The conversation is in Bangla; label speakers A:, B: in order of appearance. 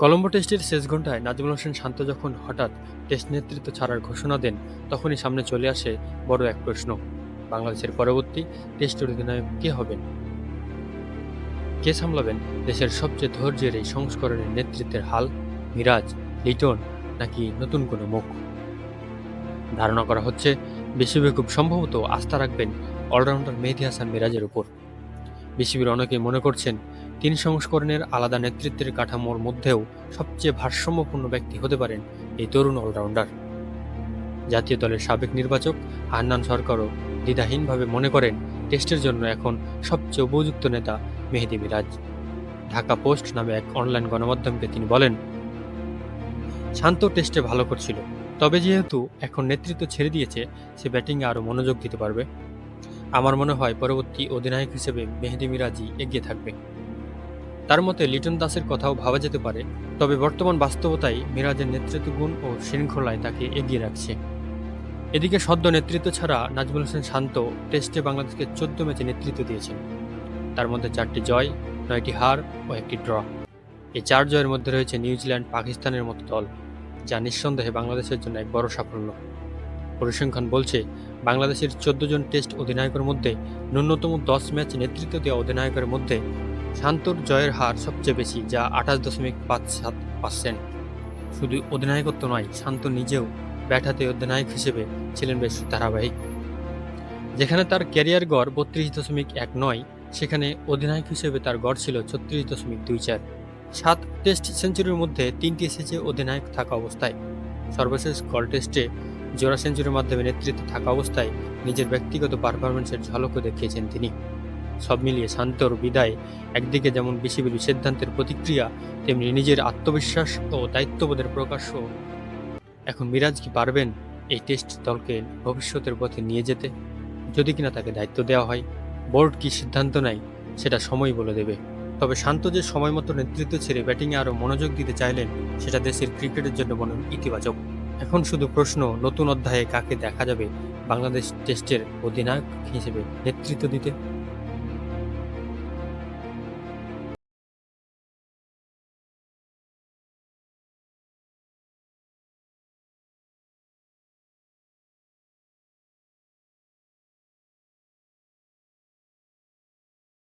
A: কলম্বো টেস্টের শেষ ঘন্টায় নাজমুল হোসেন শান্ত যখন হঠাৎ টেস্ট নেতৃত্ব ছাড়ার ঘোষণা দেন, তখনই সামনে চলে আসে বড় এক প্রশ্ন, বাংলাদেশের পরবর্তী টেস্ট অধিনায়ক কে হবেন? কে সামলাবেন দেশের সবচেয়ে ধৈর্যের এই সংস্করণের নেতৃত্বের হাল, মিরাজ, লিটন, নাকি নতুন কোনো মুখ? ধারণা করা হচ্ছে বিসিবি খুব সম্ভবত আস্থা রাখবেন অলরাউন্ডার মেহেদি হাসান মিরাজের উপর। বিসিবির অনেকেই মনে করছেন তিন সংস্করণের আলাদা নেতৃত্বের কাঠামোর মধ্যেও সবচেয়ে ভারসাম্যপূর্ণ ব্যক্তি হতে পারেন এই তরুণ অলরাউন্ডার। জাতীয় দলের সাবেক নির্বাচক হান্নান সরকারও দ্বিধাহীনভাবে মনে করেন, টেস্টের জন্য এখন সবচেয়ে উপযুক্ত নেতা মেহেদি মিরাজ। ঢাকা পোস্ট নামে এক অনলাইন গণমাধ্যমকে তিনি বলেন, শান্ত টেস্টে ভালো করছিল, তবে যেহেতু এখন নেতৃত্ব ছেড়ে দিয়েছে, সে ব্যাটিংয়ে আরও মনোযোগ দিতে পারবে। আমার মনে হয় পরবর্তী অধিনায়ক হিসেবে মেহেদি মিরাজই এগিয়ে থাকবে। তার মতে লিটন দাসের কথাও ভাবা যেতে পারে, তবে বর্তমান বাস্তবতায় মিরাজের নেতৃত্ব গুণ ও শৃঙ্খলায় তাকে এগিয়ে রাখছে। এদিকে সদ্য নেতৃত্ব ছাড়া নাজমুল হোসেন শান্ত টেস্টে বাংলাদেশকে চোদ্দ ম্যাচে নেতৃত্ব দিয়েছেন। তার মধ্যে চারটি জয়, নয়টি হার ও একটি ড্র। এই চার জয়ের মধ্যে রয়েছে নিউজিল্যান্ড পাকিস্তানের মতো দল, যা নিঃসন্দেহে বাংলাদেশের জন্য এক বড় সাফল্য। পরিসংখ্যান বলছে, বাংলাদেশের চোদ্দ জন টেস্ট অধিনায়কের মধ্যে ন্যূনতম দশ ম্যাচ নেতৃত্ব দেওয়া অধিনায়কের মধ্যে শান্তর জয়ের হার সবচেয়ে বেশি, যা আঠাশ দশমিক পাঁচ সাত পার্সেন্ট। শুধু অধিনায়কত্ব নয়, শান্ত নিজেও ব্যাট হাতে অধিনায়ক হিসেবে ছিলেন বেশ ধারাবাহিক। যেখানে তার ক্যারিয়ার গড় বত্রিশ দশমিক এক নয়, সেখানে অধিনায়ক হিসেবে তার গড় ছিল ছত্রিশ দশমিক দুই চার। সাত টেস্ট সেঞ্চুরির মধ্যে তিনটি এসেছে অধিনায়ক থাকা অবস্থায়। সর্বশেষ গল টেস্টে জোড়া সেঞ্চুরির মাধ্যমে নেতৃত্বে থাকা অবস্থায় নিজের ব্যক্তিগত পারফরমেন্সের ঝলকও দেখিয়েছেন তিনি। সব মিলিয়ে শান্তর বিদায়। একদিকে যেমন বিসিবির সিদ্ধান্তের প্রতিক্রিয়া, তেমনি নিজের আত্মবিশ্বাস ও দায়িত্ববোধের প্রকাশ্য এখন মিরাজ কি পারবেন এই টেস্ট দলকে ভবিষ্যতের পথে নিয়ে যেতে? যদি কিনা তাকে দায়িত্ব দেওয়া হয়, বোর্ড কি সিদ্ধান্ত নেয় সেটা সময় বলে দেবে। তবে শান্ত যে সময় মতো নেতৃত্ব ছেড়ে ব্যাটিংয়ে আরও মনোযোগ দিতে চাইলেন, সেটা দেশের ক্রিকেটের জন্য মনে ইতিবাচক। এখন শুধু প্রশ্ন, নতুন অধ্যায়ে কাকে দেখা যাবে বাংলাদেশ টেস্টের অধিনায়ক হিসেবে নেতৃত্ব দিতে?